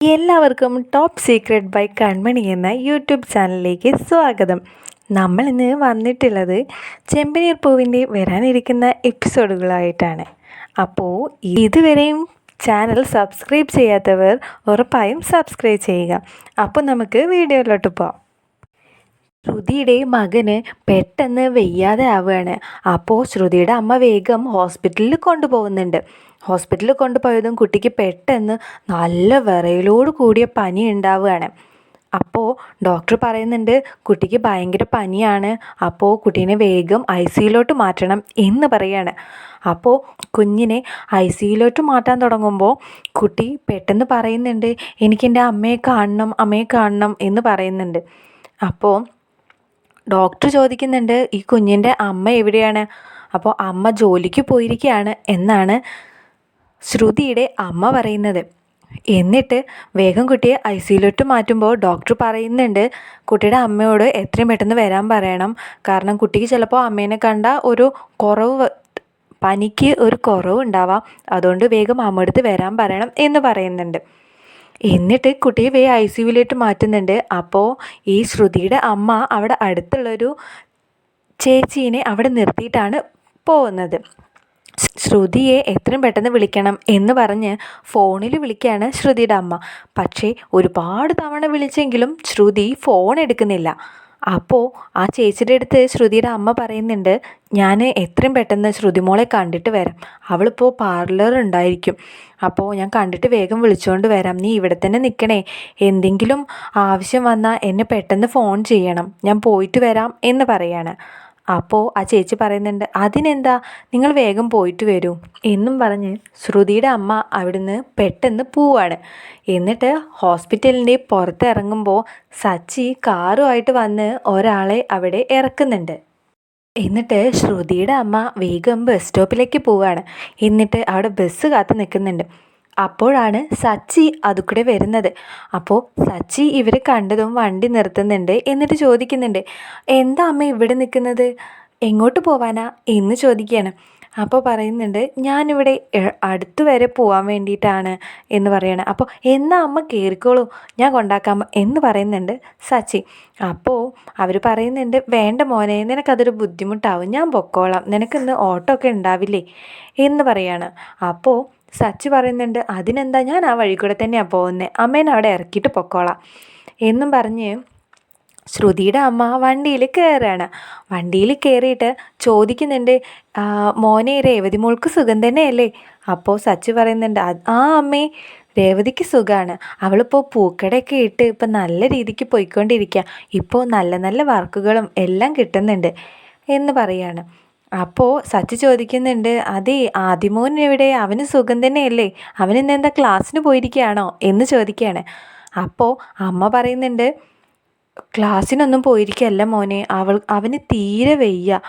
എല്ലാവർക്കും top secret by കൺമണി എന്ന YouTube ചാനലിലേക്ക് സ്വാഗതം. നമ്മൾ ഇന്ന് വന്നിട്ടുള്ളത് ചെമ്പനീർ പൂവിന്റെ വരാനിരിക്കുന്ന എപ്പിസോഡുകളായിട്ടാണ് അപ്പോൾ ഇതുവരെയും ചാനൽ സബ്സ്ക്രൈബ് ചെയ്യാത്തവർ ഉറപ്പായും സബ്സ്ക്രൈബ് ചെയ്യുക. അപ്പോൾ നമുക്ക് വീഡിയോയിലോട്ട് പോവാം. ശ്രുതിയുടെ മകന് പെട്ടെന്ന് വെയ്യാതെ ആവുകയാണ്. അപ്പോൾ ശ്രുതിയുടെ അമ്മ വേഗം ഹോസ്പിറ്റലിൽ കൊണ്ടുപോകുന്നുണ്ട്. ഹോസ്പിറ്റലിൽ കൊണ്ടുപോയതും കുട്ടിക്ക് പെട്ടെന്ന് നല്ല വിറയലോട് കൂടിയ പനി ഉണ്ടാവുകയാണ്. അപ്പോൾ ഡോക്ടർ പറയുന്നുണ്ട് കുട്ടിക്ക് ഭയങ്കര പനിയാണ്. അപ്പോൾ കുട്ടീനെ വേഗം ഐ സിയിലോട്ട് മാറ്റണം എന്ന് പറയാണ്. അപ്പോൾ കുഞ്ഞിനെ ഐ സിയിലോട്ട് മാറ്റാൻ തുടങ്ങുമ്പോൾ കുട്ടി പെട്ടെന്ന് പറയുന്നുണ്ട് എനിക്കെന്റെ അമ്മയെ കാണണം അമ്മയെ കാണണം എന്ന് പറയുന്നുണ്ട്. അപ്പോൾ ഡോക്ടർ ചോദിക്കുന്നുണ്ട് ഈ കുഞ്ഞിന്റെ അമ്മ എവിടെയാണ്? അപ്പോൾ അമ്മ ജോലിക്ക് പോയിരിക്കുകയാണ് എന്നാണ് ശ്രുതിയുടെ അമ്മ പറയുന്നത്. എന്നിട്ട് വേഗം കുട്ടിയെ ഐ സിയിലോട്ട് മാറ്റുമ്പോൾ ഡോക്ടർ പറയുന്നുണ്ട് കുട്ടിയുടെ അമ്മയോട് എത്രയും പെട്ടെന്ന് വരാൻ പറയണം. കാരണം കുട്ടിക്ക് ചിലപ്പോൾ അമ്മേനെ കണ്ട ഒരു കുറവ് പനിക്ക് ഒരു കുറവ് ഉണ്ടാവാം. അതുകൊണ്ട് വേഗം അമ്മടുത്ത് വരാൻ പറയണം എന്ന് പറയുന്നുണ്ട്. എന്നിട്ട് കുട്ടിയെ വേ ഐ സി യുവിലേക്ക് മാറ്റുന്നുണ്ട്. അപ്പോൾ ഈ ശ്രുതിയുടെ അമ്മ അവിടെ അടുത്തുള്ളൊരു ചേച്ചീനെ അവിടെ നിർത്തിയിട്ടാണ് പോകുന്നത്. ശ്രുതിയെ എത്രയും പെട്ടെന്ന് വിളിക്കണം എന്ന് പറഞ്ഞ് ഫോണിൽ വിളിക്കുകയാണ് ശ്രുതിയുടെ അമ്മ. പക്ഷേ ഒരുപാട് തവണ വിളിച്ചെങ്കിലും ശ്രുതി ഫോൺ എടുക്കുന്നില്ല. അപ്പോൾ ആ ചേച്ചിയുടെ അടുത്ത് ശ്രുതിയുടെ അമ്മ പറയുന്നുണ്ട് ഞാൻ എത്രയും പെട്ടെന്ന് ശ്രുതി മോളെ കണ്ടിട്ട് വരാം. അവളിപ്പോൾ പാർലർ ഉണ്ടായിരിക്കും. അപ്പോൾ ഞാൻ കണ്ടിട്ട് വേഗം വിളിച്ചുകൊണ്ട് വരാം. നീ ഇവിടെ തന്നെ നിൽക്കണേ എന്തെങ്കിലും ആവശ്യം വന്നാൽ എന്നെ പെട്ടെന്ന് ഫോൺ ചെയ്യണം. ഞാൻ പോയിട്ട് വരാം എന്ന് പറയാണ്. അപ്പോൾ ആ ചേച്ചി പറയുന്നുണ്ട് അതിനെന്താ? നിങ്ങൾ വേഗം പോയിട്ട് വരൂ. എന്നും പറഞ്ഞ് ശ്രുതിയുടെ അമ്മ അവിടുന്ന് പെട്ടെന്ന് പോവാണ്. എന്നിട്ട് ഹോസ്പിറ്റലിന്റെ പുറത്തിറങ്ങുമ്പോൾ സച്ചി കാറുമായിട്ട് വന്ന് ഒരാളെ അവിടെ ഇറക്കുന്നുണ്ട്. എന്നിട്ട് ശ്രുതിയുടെ അമ്മ വേഗം ബസ് സ്റ്റോപ്പിലേക്ക് പോവുകയാണ് എന്നിട്ട് അവിടെ ബസ് കാത്തു നിൽക്കുന്നുണ്ട്. അപ്പോഴാണ് സച്ചി അതുകൂടെ വരുന്നത്. അപ്പോൾ സച്ചി ഇവരെ കണ്ടതും വണ്ടി നിർത്തുന്നുണ്ട് എന്നിട്ട് ചോദിക്കുന്നുണ്ട് എന്താ അമ്മ ഇവിടെ നിൽക്കുന്നത്? എങ്ങോട്ട് പോവാനാ? എന്ന് ചോദിക്കുകയാണ്. അപ്പോൾ പറയുന്നുണ്ട് ഞാനിവിടെ അടുത്ത് വരെ പോകാൻ വേണ്ടിയിട്ടാണ് എന്ന് പറയണം. അപ്പോൾ എന്നാ അമ്മ കയറിക്കോളൂ ഞാൻ കൊണ്ടാക്കാം എന്ന് പറയുന്നുണ്ട് സച്ചി. അപ്പോൾ അവർ പറയുന്നുണ്ട് വേണ്ട മോനെ നിനക്കതൊരു ബുദ്ധിമുട്ടാവും ഞാൻ പൊക്കോളാം നിനക്കിന്ന് ഓട്ടോ ഒക്കെ ഉണ്ടാവില്ലേ? എന്ന് പറയാണ്. അപ്പോൾ സച്ചി പറയുന്നുണ്ട് അതിനെന്താ ഞാൻ ആ വഴി കൂടെ തന്നെയാണ് പോകുന്നത് അമ്മേനെ അവിടെ ഇറക്കിയിട്ട് പൊക്കോളാം. എന്നും പറഞ്ഞ് ശ്രുതിയുടെ അമ്മ വണ്ടിയിൽ കയറുകയാണ്. വണ്ടിയിൽ കയറിയിട്ട് ചോദിക്കുന്നുണ്ട് മോനെ രേവതി മോൾക്ക് സുഖം തന്നെയല്ലേ? അപ്പോൾ സച്ചി പറയുന്നുണ്ട് ആ അമ്മേ രേവതിക്ക് സുഖമാണ് അവളിപ്പോൾ പൂക്കടയൊക്കെ ഇട്ട് ഇപ്പം നല്ല രീതിക്ക് പോയിക്കൊണ്ടിരിക്കുക ഇപ്പോൾ നല്ല നല്ല വർക്കുകളും എല്ലാം കിട്ടുന്നുണ്ട് എന്ന് പറയാണ്. അപ്പോൾ സച്ചി ചോദിക്കുന്നുണ്ട് അതെ ആദിമോൻ എവിടെ? അവന് സുഖം തന്നെയല്ലേ? അവൻ ഇന്ന് എന്താ ക്ലാസ്സിന് പോയിരിക്കുകയാണോ? എന്ന് ചോദിക്കുകയാണ്. അപ്പോൾ അമ്മ പറയുന്നുണ്ട് ക്ലാസ്സിനൊന്നും പോയിരിക്കല്ല മോനെ. അവൾ അവന് തീരെ വയ്യ.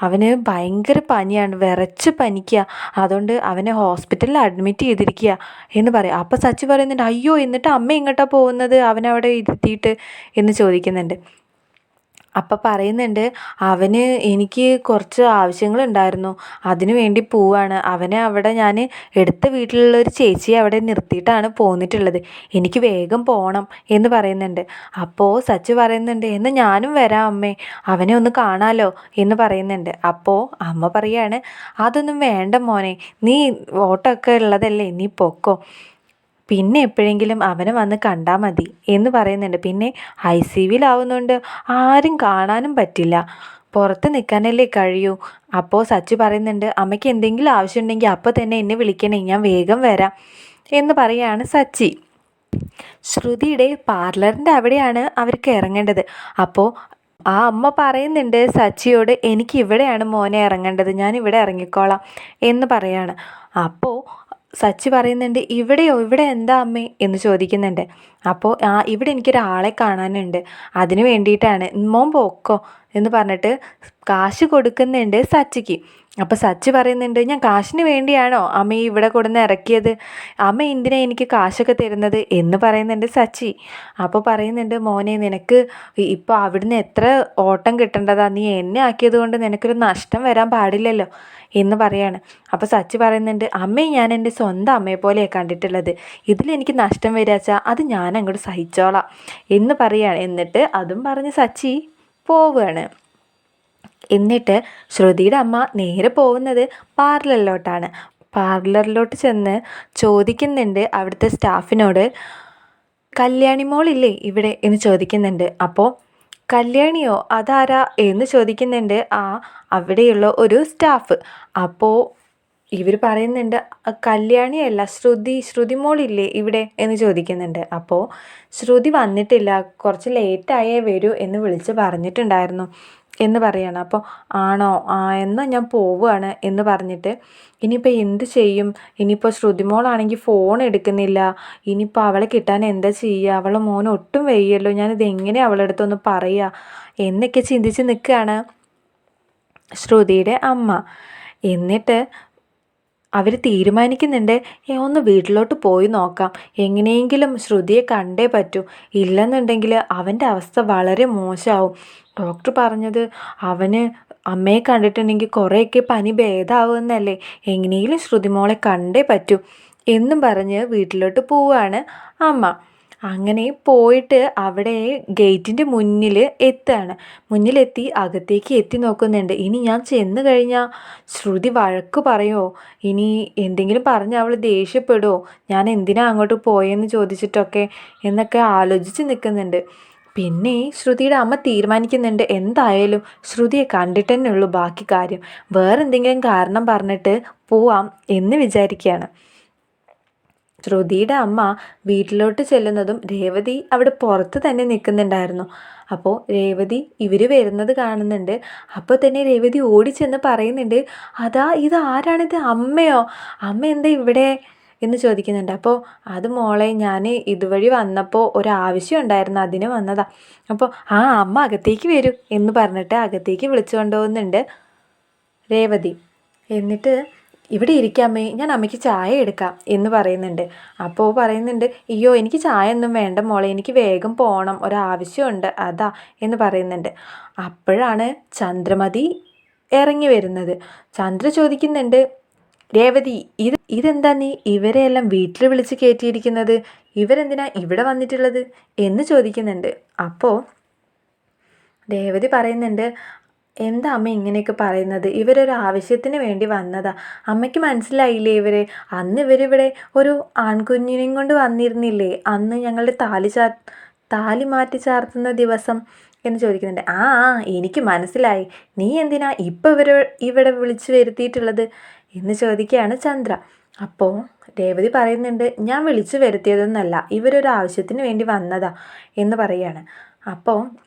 അവന് ഭയങ്കര പനിയാണ് വിറച്ച് പനിക്കുക അതുകൊണ്ട് അവനെ ഹോസ്പിറ്റലിൽ അഡ്മിറ്റ് ചെയ്തിരിക്കുക എന്ന് പറയാം. അപ്പോൾ സച്ചി പറയുന്നുണ്ട് അയ്യോ എന്നിട്ട് അമ്മ എങ്ങോട്ടാണ് പോകുന്നത്? അവനവിടെ ഇരുത്തിയിട്ട്? എന്ന് ചോദിക്കുന്നുണ്ട്. അപ്പം പറയുന്നുണ്ട് അവന് എനിക്ക് കുറച്ച് ആവശ്യങ്ങളുണ്ടായിരുന്നു. അതിനു വേണ്ടി പോവാണ്. അവനെ അവിടെ ഞാൻ എടുത്ത വീട്ടിലുള്ള ഒരു ചേച്ചിയെ അവിടെ നിർത്തിയിട്ടാണ് പോന്നിട്ടുള്ളത്. എനിക്ക് വേഗം പോകണം എന്ന് പറയുന്നുണ്ട്. അപ്പോൾ സച്ച് പറയുന്നുണ്ട് എന്ന് ഞാനും വരാം അമ്മേ. അവനെ ഒന്ന് കാണാലോ എന്ന് പറയുന്നുണ്ട്. അപ്പോൾ അമ്മ പറയാണ് അതൊന്നും വേണ്ട മോനെ. നീ ഓട്ടമൊക്കെ ഉള്ളതല്ലേ നീ പൊക്കോ. പിന്നെ എപ്പോഴെങ്കിലും അവനെ വന്ന് കണ്ടാൽ മതി എന്ന് പറയുന്നുണ്ട്. പിന്നെ ഐ സി വിയിലാവുന്നുണ്ട് ആരും കാണാനും പറ്റില്ല. പുറത്ത് നിൽക്കാനല്ലേ കഴിയൂ. അപ്പോൾ സച്ചു പറയുന്നുണ്ട് അമ്മയ്ക്ക് എന്തെങ്കിലും ആവശ്യമുണ്ടെങ്കിൽ അപ്പോൾ തന്നെ എന്നെ വിളിക്കണേ ഞാൻ വേഗം വരാം എന്ന് പറയാണ് സച്ചി. ശ്രുതിയുടെ പാർലറിന്റെ അവിടെയാണ് അവർക്ക് ഇറങ്ങേണ്ടത്. അപ്പോൾ ആ അമ്മ പറയുന്നുണ്ട് സച്ചിയോട് എനിക്ക് ഇവിടെയാണ് മോനെ ഇറങ്ങേണ്ടത്. ഞാൻ ഇവിടെ ഇറങ്ങിക്കോളാം എന്ന് പറയാണ്. അപ്പോൾ സച്ചി പറയുന്നുണ്ട് ഇവിടെയോ? ഇവിടെ എന്താ അമ്മേ? എന്ന് ചോദിക്കുന്നുണ്ട്. അപ്പോൾ ആ ഇവിടെ എനിക്കൊരാളെ കാണാനുണ്ട്. അതിന് വേണ്ടിയിട്ടാണ്. മോൻ പോക്കോ? എന്ന് പറഞ്ഞിട്ട് കാശ് കൊടുക്കുന്നുണ്ട് സച്ചിക്ക്. അപ്പോൾ സച്ചി പറയുന്നുണ്ട് ഞാൻ കാശിന് വേണ്ടിയാണോ അമ്മ ഇവിടെ കൊടുന്ന് ഇറക്കിയത്? അമ്മ എന്തിനാ എനിക്ക് കാശൊക്കെ തരുന്നത്? എന്ന് പറയുന്നുണ്ട് സച്ചി. അപ്പോൾ പറയുന്നുണ്ട് മോനെ നിനക്ക് ഇപ്പോൾ അവിടുന്ന് എത്ര ഓട്ടം കിട്ടേണ്ടതാ? നീ എന്നെ ആക്കിയത് കൊണ്ട് നിനക്കൊരു നഷ്ടം വരാൻ പാടില്ലല്ലോ? എന്ന് പറയാണ്. അപ്പോൾ സച്ചി പറയുന്നുണ്ട് അമ്മയെ ഞാൻ എന്റെ സ്വന്തം അമ്മയെ പോലെയാണ് കണ്ടിട്ടുള്ളത്. ഇതിലെനിക്ക് നഷ്ടം വരാച്ചാൽ അത് ഞാൻ അങ്ങോട്ട് സഹിച്ചോളാം. എന്ന് പറയാണ്. എന്നിട്ട് അതും പറഞ്ഞ് സച്ചി പോവുകയാണ് എന്നിട്ട് ശ്രുതിയുടെ അമ്മ നേരെ പോകുന്നത് പാർലറിലോട്ടാണ്. പാർലറിലോട്ട് ചെന്ന് ചോദിക്കുന്നുണ്ട് അവിടുത്തെ സ്റ്റാഫിനോട് കല്യാണി മോളില്ലേ ഇവിടെ? എന്ന് ചോദിക്കുന്നുണ്ട്. അപ്പോൾ കല്യാണിയോ? അതാരാ? എന്ന് ചോദിക്കുന്നുണ്ട് ആ അവിടെയുള്ള ഒരു സ്റ്റാഫ്. അപ്പോൾ ഇവർ പറയുന്നുണ്ട് കല്യാണിയല്ല ശ്രുതി ശ്രുതി മോളില്ലേ ഇവിടെ? എന്ന് ചോദിക്കുന്നുണ്ട്. അപ്പോൾ ശ്രുതി വന്നിട്ടില്ല കുറച്ച് ലേറ്റായേ വരൂ എന്ന് വിളിച്ച് പറഞ്ഞിട്ടുണ്ടായിരുന്നു എന്ന് പറയാണ്. അപ്പോൾ ആണോ? ആ എന്നാൽ ഞാൻ പോവുകയാണ് എന്ന് പറഞ്ഞിട്ട് ഇനിയിപ്പോൾ എന്ത് ചെയ്യും? ഇനിയിപ്പോൾ ശ്രുതിമോളാണെങ്കിൽ ഫോൺ എടുക്കുന്നില്ല. ഇനിയിപ്പോൾ അവളെ കിട്ടാൻ എന്താ ചെയ്യുക അവളെ മോൻ ഒട്ടും വയ്യല്ലോ. ഞാനിത് എങ്ങനെ അവളെ അടുത്തൊന്ന് പറയുക എന്നൊക്കെ ചിന്തിച്ച് നിൽക്കുകയാണ് ശ്രുതിയുടെ അമ്മ. എന്നിട്ട് അവർ തീരുമാനിക്കുന്നുണ്ട്. ഒന്ന് വീട്ടിലോട്ട് പോയി നോക്കാം. എങ്ങനെയെങ്കിലും ശ്രുതിയെ കണ്ടേ പറ്റൂ. ഇല്ലെന്നുണ്ടെങ്കിൽ അവന്റെ അവസ്ഥ വളരെ മോശമാവും ഡോക്ടർ പറഞ്ഞത് അവന് അമ്മയെ കണ്ടിട്ടുണ്ടെങ്കിൽ കുറേയൊക്കെ പനി ഭേദമാവുമെന്നല്ലേ എങ്ങനെയെങ്കിലും ശ്രുതിമോളെ കണ്ടേ പറ്റൂ. എന്നും പറഞ്ഞ് വീട്ടിലോട്ട് പോവുകയാണ് അമ്മ. അങ്ങനെ പോയിട്ട് അവിടെ ഗേറ്റിന്റെ മുന്നിൽ എത്തുകയാണ് മുന്നിലെത്തി അകത്തേക്ക് എത്തി നോക്കുന്നുണ്ട്. ഇനി ഞാൻ ചെന്ന് കഴിഞ്ഞാൽ ശ്രുതി വഴക്ക് പറയുമോ ഇനി എന്തെങ്കിലും പറഞ്ഞ് അവൾ ദേഷ്യപ്പെടുമോ ഞാൻ എന്തിനാ അങ്ങോട്ട് പോയെന്ന് ചോദിച്ചിട്ടൊക്കെ എന്നൊക്കെ ആലോചിച്ച് നിൽക്കുന്നുണ്ട്. പിന്നെ ശ്രുതിയുടെ അമ്മ തീരുമാനിക്കുന്നുണ്ട്. എന്തായാലും ശ്രുതിയെ കണ്ടിട്ട് തന്നെ ഉള്ളൂ ബാക്കി കാര്യം. വേറെന്തെങ്കിലും കാരണം പറഞ്ഞിട്ട് പോവാം എന്ന് വിചാരിക്കുകയാണ്. ശ്രുതിയുടെ അമ്മ വീട്ടിലോട്ട് ചെല്ലുന്നതും രേവതി അവിടെ പുറത്ത് തന്നെ നിൽക്കുന്നുണ്ടായിരുന്നു. അപ്പോൾ രേവതി ഇവർ വരുന്നത് കാണുന്നുണ്ട്. അപ്പോൾ തന്നെ രേവതി ഓടിച്ചെന്ന് പറയുന്നുണ്ട് അതാ ഇത് ആരാണിത്? അമ്മയോ? അമ്മ എന്താ ഇവിടെ? എന്ന് ചോദിക്കുന്നുണ്ട്. അപ്പോൾ അത് മോളെ ഞാൻ ഇതുവഴി വന്നപ്പോൾ ഒരാവശ്യം ഉണ്ടായിരുന്നു അതിന് വന്നതാ. അപ്പോൾ ആ അമ്മ അകത്തേക്ക് വരൂ എന്ന് പറഞ്ഞിട്ട് അകത്തേക്ക് വിളിച്ചു കൊണ്ടുപോകുന്നുണ്ട് രേവതി. എന്നിട്ട് ഇവിടെ ഇരിക്കാമേ ഞാൻ അമ്മയ്ക്ക് ചായ എടുക്കാം എന്ന് പറയുന്നുണ്ട്. അപ്പോൾ പറയുന്നുണ്ട് അയ്യോ എനിക്ക് ചായ ഒന്നും വേണ്ട മോളെ എനിക്ക് വേഗം പോകണം ഒരാവശ്യമുണ്ട് അതാ എന്ന് പറയുന്നുണ്ട്. അപ്പോഴാണ് ചന്ദ്രമതി ഇറങ്ങി വരുന്നത്. ചന്ദ്ര ചോദിക്കുന്നുണ്ട് രേവതി ഇത് ഇതെന്താ നീ ഇവരെയെല്ലാം വീട്ടിൽ വിളിച്ച് കയറ്റിയിരിക്കുന്നത്? ഇവരെന്തിനാ ഇവിടെ വന്നിട്ടുള്ളത്? എന്ന് ചോദിക്കുന്നുണ്ട്. അപ്പോൾ രേവതി പറയുന്നുണ്ട് എന്താ അമ്മ ഇങ്ങനെയൊക്കെ പറയുന്നത്? ഇവരൊരു ആവശ്യത്തിന് വേണ്ടി വന്നതാ. അമ്മയ്ക്ക് മനസ്സിലായില്ലേ ഇവരെ? അന്ന് ഇവരിവിടെ ഒരു ആൺകുഞ്ഞിനെയും കൊണ്ട് വന്നിരുന്നില്ലേ? അന്ന് ഞങ്ങളുടെ താലി ചാ താലി മാറ്റി ചാർത്തുന്ന ദിവസം എന്ന് ചോദിക്കുന്നുണ്ട്. ആ ആ എനിക്ക് മനസ്സിലായി. നീ എന്തിനാ ഇപ്പോൾ ഇവർ ഇവിടെ വിളിച്ചു വരുത്തിയിട്ടുള്ളത്? എന്ന് ചോദിക്കുകയാണ് ചന്ദ്ര. അപ്പോൾ രേവതി പറയുന്നുണ്ട് ഞാൻ വിളിച്ചു വരുത്തിയതൊന്നല്ല ഇവരൊരു ആവശ്യത്തിന് വേണ്ടി വന്നതാ എന്ന് പറയാണ് അപ്പോൾ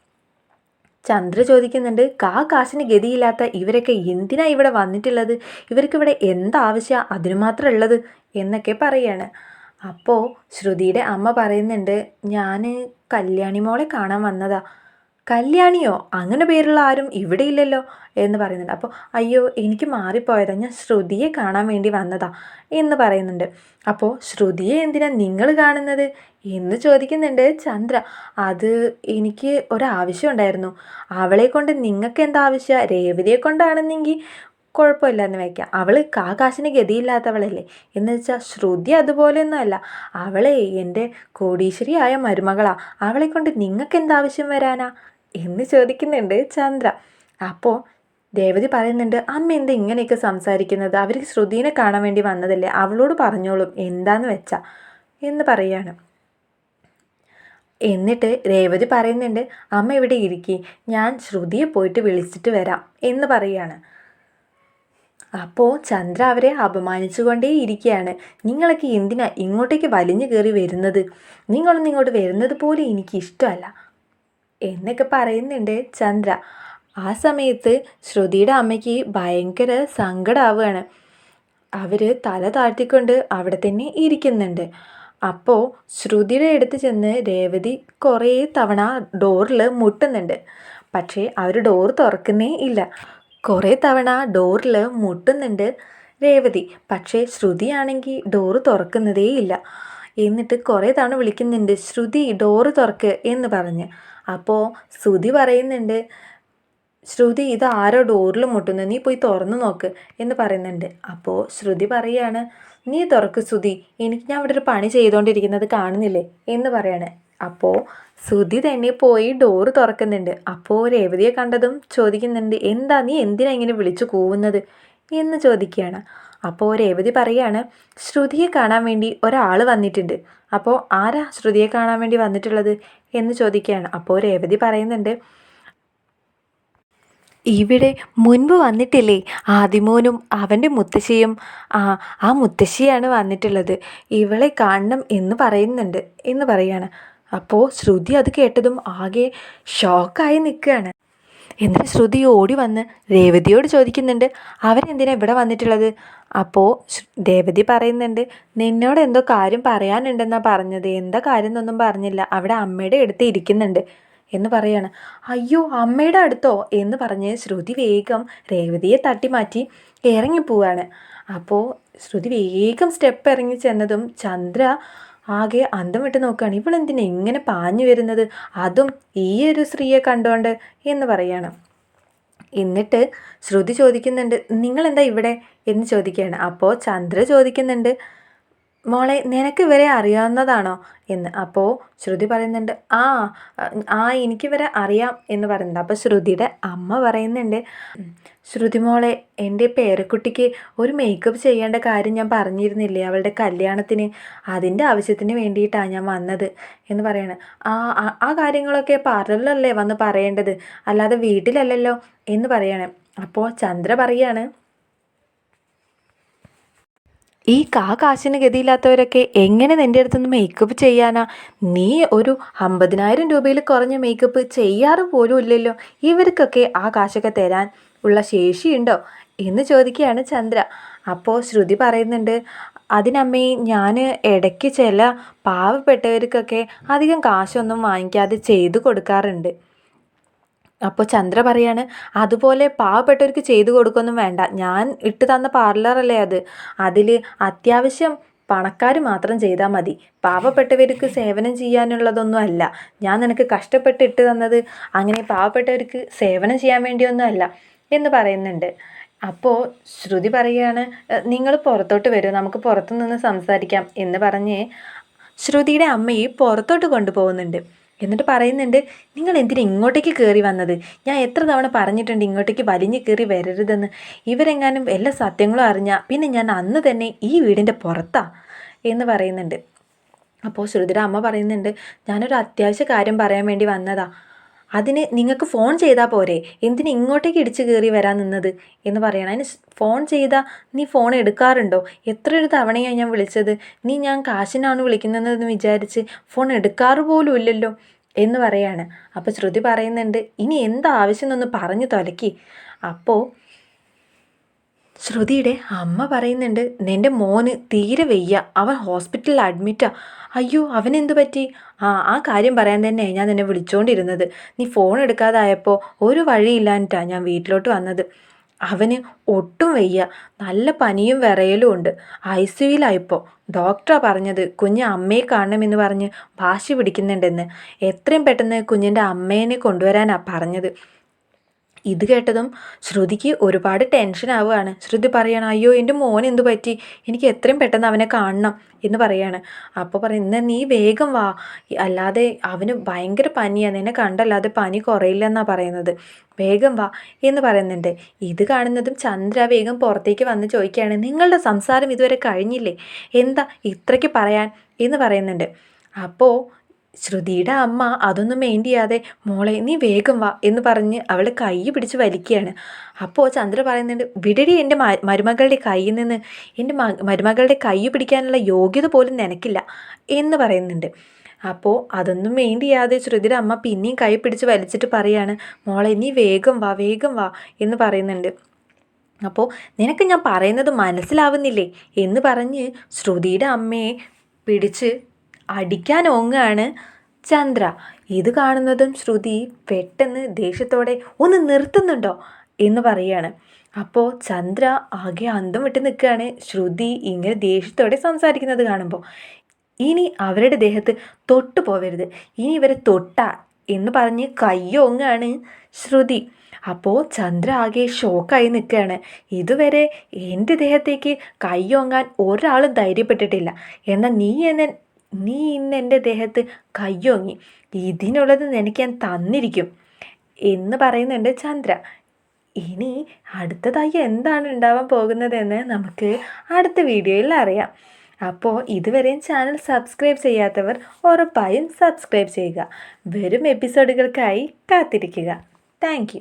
ചന്ദ്ര ചോദിക്കുന്നുണ്ട് കാ കാശിന് ഗതിയില്ലാത്ത ഇവരൊക്കെ എന്തിനാ ഇവിടെ വന്നിട്ടുള്ളത്? ഇവർക്ക് ഇവിടെ എന്താവശ്യമാണ് അതിനു മാത്രം ഉള്ളത്? എന്നൊക്കെ പറയാണ്. അപ്പോൾ ശ്രുതിയുടെ അമ്മ പറയുന്നുണ്ട് ഞാൻ കല്യാണി മോളെ കാണാൻ വന്നതാ. കല്യാണിയോ? അങ്ങനെ പേരുള്ള ആരും ഇവിടെ ഇല്ലല്ലോ എന്ന് പറയുന്നുണ്ട്. അപ്പോൾ അയ്യോ എനിക്ക് മാറിപ്പോയതാ. ഞാൻ ശ്രുതിയെ കാണാൻ വേണ്ടി വന്നതാ എന്ന് പറയുന്നുണ്ട്. അപ്പോൾ ശ്രുതിയെ എന്തിനാ നിങ്ങൾ കാണുന്നത് എന്ന് ചോദിക്കുന്നുണ്ട് ചന്ദ്ര. അത് എനിക്ക് ഒരാവശ്യം ഉണ്ടായിരുന്നു. അവളെ കൊണ്ട് നിങ്ങൾക്ക് എന്താ ആവശ്യം? രേവതിയെ കൊണ്ടാണെന്നെങ്കിൽ കുഴപ്പമില്ല എന്ന് വയ്ക്കാം. അവൾ കാകാശിന് ഗതിയില്ലാത്തവളല്ലേ എന്ന് വെച്ചാൽ ശ്രുതി അതുപോലെയൊന്നുമല്ല. അവളെ എന്റെ കോടീശ്വരിയായ മരുമകളാ. അവളെ കൊണ്ട് നിങ്ങൾക്ക് എന്താവശ്യം വരാനാ? എന്ന് ചോദിക്കുന്നുണ്ട് ചന്ദ്ര. അപ്പോൾ രേവതി പറയുന്നുണ്ട് അമ്മ എന്താ ഇങ്ങനെയൊക്കെ സംസാരിക്കുന്നത്? അവർ ശ്രുതിനെ കാണാൻ വേണ്ടി വന്നതല്ലേ? അവളോട് പറഞ്ഞോളും. എന്താന്ന് വെച്ചാ? എന്ന് പറയാണ്. എന്നിട്ട് രേവതി പറയുന്നുണ്ട് അമ്മ ഇവിടെ ഇരിക്കി. ഞാൻ ശ്രുതിയെ പോയിട്ട് വിളിച്ചിട്ട് വരാം. എന്ന് പറയാണ്. അപ്പോൾ ചന്ദ്ര അവരെ അപമാനിച്ചുകൊണ്ടേ ഇരിക്കുകയാണ്. നിങ്ങളൊക്കെ എന്തിനാ ഇങ്ങോട്ടേക്ക് വലിഞ്ഞു കയറി വരുന്നത്? നിങ്ങളൊന്നും ഇങ്ങോട്ട് വരുന്നത് പോലും എനിക്ക് ഇഷ്ടമല്ല എന്നൊക്കെ പറയുന്നുണ്ട് ചന്ദ്ര. ആ സമയത്ത് ശ്രുതിയുടെ അമ്മയ്ക്ക് ഭയങ്കര സങ്കടമാവുകയാണ് അവർ തല താഴ്ത്തിക്കൊണ്ട് അവിടെ തന്നെ ഇരിക്കുന്നുണ്ട്. അപ്പോൾ ശ്രുതിയുടെ അടുത്ത് ചെന്ന് രേവതി കുറേ തവണ ഡോറിൽ മുട്ടുന്നുണ്ട്. പക്ഷേ അവർ ഡോർ തുറക്കുന്നേ ഇല്ല. കുറേ തവണ ഡോറിൽ മുട്ടുന്നുണ്ട് രേവതി. പക്ഷേ ശ്രുതിയാണെങ്കിൽ ഡോറ് തുറക്കുന്നതേ ഇല്ല. എന്നിട്ട് കുറേ തവണ വിളിക്കുന്നുണ്ട് ശ്രുതി ഡോറ് തുറക്ക് എന്ന് പറഞ്ഞ്. അപ്പോൾ ശ്രുതി പറയുന്നുണ്ട് ശ്രുതി ഇത് ആരോ ഡോറിൽ മുട്ടുന്നു. നീ പോയി തുറന്നു നോക്ക് എന്ന് പറയുന്നുണ്ട്. അപ്പോൾ ശ്രുതി പറയാണ് നീ തുറക്ക് ശ്രുതി. എനിക്ക് ഞാൻ അവിടെ ഒരു പണി ചെയ്തുകൊണ്ടിരിക്കുന്നത് കാണുന്നില്ലേ? എന്ന് പറയാണ്. അപ്പോൾ ശ്രുതി തന്നെ പോയി ഡോറ് തുറക്കുന്നുണ്ട്. അപ്പോൾ രേവതിയെ കണ്ടതും ചോദിക്കുന്നുണ്ട് എന്താ നീ എന്തിനാ ഇങ്ങനെ വിളിച്ചു കൂവുന്നത്? എന്ന് ചോദിക്കുകയാണ്. അപ്പോൾ രേവതി പറയാണ് ശ്രുതിയെ കാണാൻ വേണ്ടി ഒരാൾ വന്നിട്ടുണ്ട്. അപ്പോൾ ആരാ ശ്രുതിയെ കാണാൻ വേണ്ടി വന്നിട്ടുള്ളത്? എന്ന് ചോദിക്കുകയാണ്. അപ്പോൾ രേവതി പറയുന്നുണ്ട് ഇവിടെ മുൻപ് വന്നിട്ടില്ലേ? ആദിമോനും അവന്റെ മുത്തശ്ശിയും ആ ആ മുത്തശ്ശിയാണ് വന്നിട്ടുള്ളത്. ഇവളെ കാണണം എന്ന് പറയുന്നുണ്ട് എന്ന് പറയാണ് അപ്പോൾ ശ്രുതി അത് കേട്ടതും ആകെ ഷോക്കായി നിൽക്കുകയാണ്. എന്നിട്ട് ശ്രുതി ഓടി വന്ന് രേവതിയോട് ചോദിക്കുന്നുണ്ട് അവരെന്തിനാ ഇവിടെ വന്നിട്ടുള്ളത്? അപ്പോൾ രേവതി പറയുന്നുണ്ട് നിന്നോട് എന്തോ കാര്യം പറയാനുണ്ടെന്നാണ് പറഞ്ഞത്. എന്താ കാര്യം എന്നൊന്നും പറഞ്ഞില്ല. അവിടെ അമ്മയുടെ അടുത്ത് ഇരിക്കുന്നുണ്ട്. എന്ന് പറയാണ്. അയ്യോ അമ്മയുടെ അടുത്തോ? എന്ന് പറഞ്ഞ് ശ്രുതി വേഗം രേവതിയെ തട്ടി മാറ്റി ഇറങ്ങിപ്പോവാണ്. അപ്പോൾ ശ്രുതി വേഗം സ്റ്റെപ്പ് ഇറങ്ങി ചെന്നതും ചന്ദ്ര ആകെ അന്തം വിട്ട് നോക്കുകയാണ്. ഇവളെന്തിനാ ഇങ്ങനെ പാഞ്ഞു വരുന്നത്? അതും ഈ ഒരു സ്ത്രീയെ കണ്ടുകൊണ്ട് എന്ന് പറയാണ്. എന്നിട്ട് ശ്രുതി ചോദിക്കുന്നുണ്ട് നിങ്ങളെന്താ ഇവിടെ? എന്ന് ചോദിക്കുകയാണ്. അപ്പോൾ ചന്ദ്ര ചോദിക്കുന്നുണ്ട് മോളെ നിനക്ക് ഇവരെ അറിയാവുന്നതാണോ? എന്ന്. അപ്പോൾ ശ്രുതി പറയുന്നുണ്ട് ആ ആ എനിക്ക് എനിക്കിവരെ അറിയാം എന്ന് പറയുന്നുണ്ട്. അപ്പോൾ ശ്രുതിയുടെ അമ്മ പറയുന്നുണ്ട് ശ്രുതി മോളെ എന്റെ പേരക്കുട്ടിക്ക് ഒരു മേക്കപ്പ് ചെയ്യേണ്ട കാര്യം ഞാൻ പറഞ്ഞിരുന്നില്ലേ അവളുടെ കല്യാണത്തിന്? അതിന്റെ ആവശ്യത്തിന് വേണ്ടിയിട്ടാണ് ഞാൻ വന്നത് എന്ന് പറയാണ്. ആ ആ കാര്യങ്ങളൊക്കെ പാർലറിലല്ലേ വന്ന് പറയേണ്ടത്? അല്ലാതെ വീട്ടിലല്ലല്ലോ എന്ന് പറയാണ്. അപ്പോൾ ചന്ദ്ര പറയാണ് ഈ കാ കാശിന് ഗതിയില്ലാത്തവരൊക്കെ എങ്ങനെ നിന്റെ അടുത്തുനിന്ന് മേക്കപ്പ് ചെയ്യാനാ? നീ ഒരു അമ്പതിനായിരം രൂപയിൽ കുറഞ്ഞ മേക്കപ്പ് ചെയ്യാറ് പോലും ഇല്ലല്ലോ. ഇവർക്കൊക്കെ ആ കാശൊക്കെ തരാൻ ഉള്ള ശേഷിയുണ്ടോ? എന്ന് ചോദിക്കുകയാണ് ചന്ദ്ര. അപ്പോൾ ശ്രുതി പറയുന്നുണ്ട് അതിനമ്മേ ഞാൻ ഇടയ്ക്ക് ചില പാവപ്പെട്ടവർക്കൊക്കെ അധികം കാശൊന്നും വാങ്ങിക്കാതെ ചെയ്തു കൊടുക്കാറുണ്ട്. അപ്പോൾ ചന്ദ്ര പറയാണ് അതുപോലെ പാവപ്പെട്ടവർക്ക് ചെയ്തു കൊടുക്കൊന്നും വേണ്ട. ഞാൻ ഇട്ട് തന്ന പാർലറല്ലേ അത്. അതിൽ അത്യാവശ്യം പണക്കാർ മാത്രം ചെയ്താൽ മതി. പാവപ്പെട്ടവർക്ക് സേവനം ചെയ്യാനുള്ളതൊന്നും അല്ല. ഞാൻ നിനക്ക് കഷ്ടപ്പെട്ട് ഇട്ട് തന്നത് അങ്ങനെ പാവപ്പെട്ടവർക്ക് സേവനം ചെയ്യാൻ വേണ്ടിയൊന്നും അല്ല എന്ന് പറയുന്നുണ്ട്. അപ്പോൾ ശ്രുതി പറയുകയാണ് നിങ്ങൾ പുറത്തോട്ട് വരൂ. നമുക്ക് പുറത്തു നിന്ന് സംസാരിക്കാം എന്ന് പറഞ്ഞ് ശ്രുതിയുടെ അമ്മയെ പുറത്തോട്ട് കൊണ്ടുപോകുന്നുണ്ട്. എന്നിട്ട് പറയുന്നുണ്ട് നിങ്ങൾ എന്തിനാ ഇങ്ങോട്ടേക്ക് കയറി വന്നത്? ഞാൻ എത്ര തവണ പറഞ്ഞിട്ടുണ്ട് ഇങ്ങോട്ടേക്ക് വലിഞ്ഞു കയറി വരരുതെന്ന്. ഇവരെങ്ങാനും എല്ലാ സത്യങ്ങളും അറിഞ്ഞാൽ പിന്നെ ഞാൻ അന്ന് തന്നെ ഈ വീടിന്റെ പുറത്താ എന്ന് പറയുന്നുണ്ട്. അപ്പോൾ ശ്രുതിരാമ്മ പറയുന്നുണ്ട് ഞാനൊരു അത്യാവശ്യ കാര്യം പറയാൻ വേണ്ടി വന്നതാ. അതിന് നിങ്ങൾക്ക് ഫോൺ ചെയ്താൽ പോരെ. എന്തിന് ഇങ്ങോട്ടേക്ക് ഇടിച്ചു കയറി വരാൻ നിന്നത്? എന്ന് പറയണം. അതിന് ഫോൺ ചെയ്താൽ നീ ഫോൺ എടുക്കാറുണ്ടോ? എത്ര ഒരു തവണയാണ് ഞാൻ വിളിച്ചത്. നീ ഞാൻ കാശിനാണ് വിളിക്കുന്നതെന്ന് വിചാരിച്ച് ഫോൺ എടുക്കാറ് പോലും ഇല്ലല്ലോ എന്ന് പറയാണ്. അപ്പോൾ ശ്രുതി പറയുന്നുണ്ട് ഇനി എന്താവശ്യം എന്നൊന്ന് പറഞ്ഞു തൊലക്കി. അപ്പോൾ ശ്രുതിയുടെ അമ്മ പറയുന്നുണ്ട് നിന്റെ മോന് തീരെ വയ്യ. അവൻ ഹോസ്പിറ്റലിൽ അഡ്മിറ്റാ. അയ്യോ അവനെന്തു പറ്റി? ആ ആ കാര്യം പറയാൻ തന്നെ ഞാൻ നിന്നെ വിളിച്ചുകൊണ്ടിരുന്നത് നീ ഫോൺ എടുക്കാതായപ്പോൾ ഒരു വഴിയില്ലാഞ്ഞിട്ടാ ഞാൻ വീട്ടിലോട്ട് വന്നത്. അവന് ഒട്ടും വയ്യ. നല്ല പനിയും വിറയലും ഉണ്ട്. ഐ സിയുലായിപ്പോൾ ഡോക്ടറാ പറഞ്ഞത്. കുഞ്ഞ് അമ്മയെ കാണണമെന്ന് പറഞ്ഞ് വാശി പിടിക്കുന്നുണ്ടെന്ന്. എത്രയും പെട്ടെന്ന് കുഞ്ഞിന്റെ അമ്മേനെ കൊണ്ടുവരാനാണ് പറഞ്ഞത്. ഇത് കേട്ടതും ശ്രുതിക്ക് ഒരുപാട് ടെൻഷൻ ആവുകയാണ്. ശ്രുതി പറയാണ് അയ്യോ എന്റെ മോൻ എന്തു പറ്റി? എനിക്ക് എത്രയും പെട്ടെന്ന് അവനെ കാണണം എന്ന് പറയാണ്. അപ്പോൾ പറയും ഇന്ന് നീ വേഗം വാ. അല്ലാതെ അവന് ഭയങ്കര പനിയാണ് നിന്നെ കണ്ടല്ലാതെ പനി കുറയില്ല എന്നാണ് പറയുന്നത്. വേഗം വാ എന്ന് പറയുന്നുണ്ട്. ഇത് കാണുന്നതും ചന്ദ്ര വേഗം പുറത്തേക്ക് വന്ന് ചോദിക്കുകയാണ് നിങ്ങളുടെ സംസാരം ഇതുവരെ കഴിഞ്ഞില്ലേ? എന്താ ഇത്രയ്ക്ക് പറയാൻ? എന്ന് പറയുന്നുണ്ട്. അപ്പോൾ ശ്രുതിയുടെ അമ്മ അതൊന്നും ചെയ്യാതെ മോളെ നീ വേഗം വാ എന്ന് പറഞ്ഞ് അവളെ കൈ പിടിച്ച് വലിക്കുകയാണ്. അപ്പോൾ ചന്ദ്ര പറയുന്നുണ്ട് വിടടി എന്റെ മരുമകളുടെ കയ്യിൽ നിന്ന്. എന്റെ മരുമകളുടെ കൈ പിടിക്കാനുള്ള യോഗ്യത പോലും നിനക്കില്ല എന്ന് പറയുന്നുണ്ട്. അപ്പോൾ അതൊന്നും ചെയ്യാതെ ശ്രുതിയുടെ അമ്മ പിന്നെയും കൈ പിടിച്ച് വലിച്ചിട്ട് പറയാണ് മോളെ നീ വേഗം വാ വേഗം വാ എന്ന് പറയുന്നുണ്ട്. അപ്പോൾ നിനക്ക് ഞാൻ പറയുന്നത് മനസ്സിലാവുന്നില്ലേ? എന്ന് പറഞ്ഞ് ശ്രുതിയുടെ അമ്മയെ പിടിച്ച് അടിക്കാൻ ഒങ്ങാണ് ചന്ദ്ര. ഇത് കാണുന്നതും ശ്രുതി പെട്ടെന്ന് ദേഷ്യത്തോടെ ഒന്ന് നിർത്തുന്നുണ്ടോ? എന്ന് പറയാണ്. അപ്പോൾ ചന്ദ്ര ആകെ അന്തം വിട്ട് നിൽക്കുകയാണ്. ശ്രുതി ഇങ്ങനെ ദേഷ്യത്തോടെ സംസാരിക്കുന്നത് കാണുമ്പോൾ ഇനി അവരുടെ ദേഹത്ത് തൊട്ടു പോവരുത്. ഇനി ഇവരെ തൊട്ട എന്ന് പറഞ്ഞ് കയ്യോങ്ങാണ് ശ്രുതി. അപ്പോൾ ചന്ദ്ര ആകെ ഷോക്കായി നിൽക്കുകയാണ്. ഇതുവരെ എന്റെ ദേഹത്തേക്ക് കയ്യോങ്ങാൻ ഒരാളും ധൈര്യപ്പെട്ടിട്ടില്ല. എന്നാൽ നീ എന്നെ നീ ഇന്ന് എന്റെ ദേഹത്ത് കയ്യോങ്ങി. ഇതിനുള്ളത് നിനക്ക് ഞാൻ തന്നിരിക്കും. എന്ന് പറയുന്നുണ്ട് ചന്ദ്ര. ഇനി അടുത്തതായി എന്താണ് ഉണ്ടാവാൻ പോകുന്നതെന്ന് നമുക്ക് അടുത്ത വീഡിയോയിൽ അറിയാം. അപ്പോൾ ഇതുവരെയും ചാനൽ സബ്സ്ക്രൈബ് ചെയ്യാത്തവർ ഉറപ്പായും സബ്സ്ക്രൈബ് ചെയ്യുക. വരും എപ്പിസോഡുകൾക്കായി കാത്തിരിക്കുക. താങ്ക്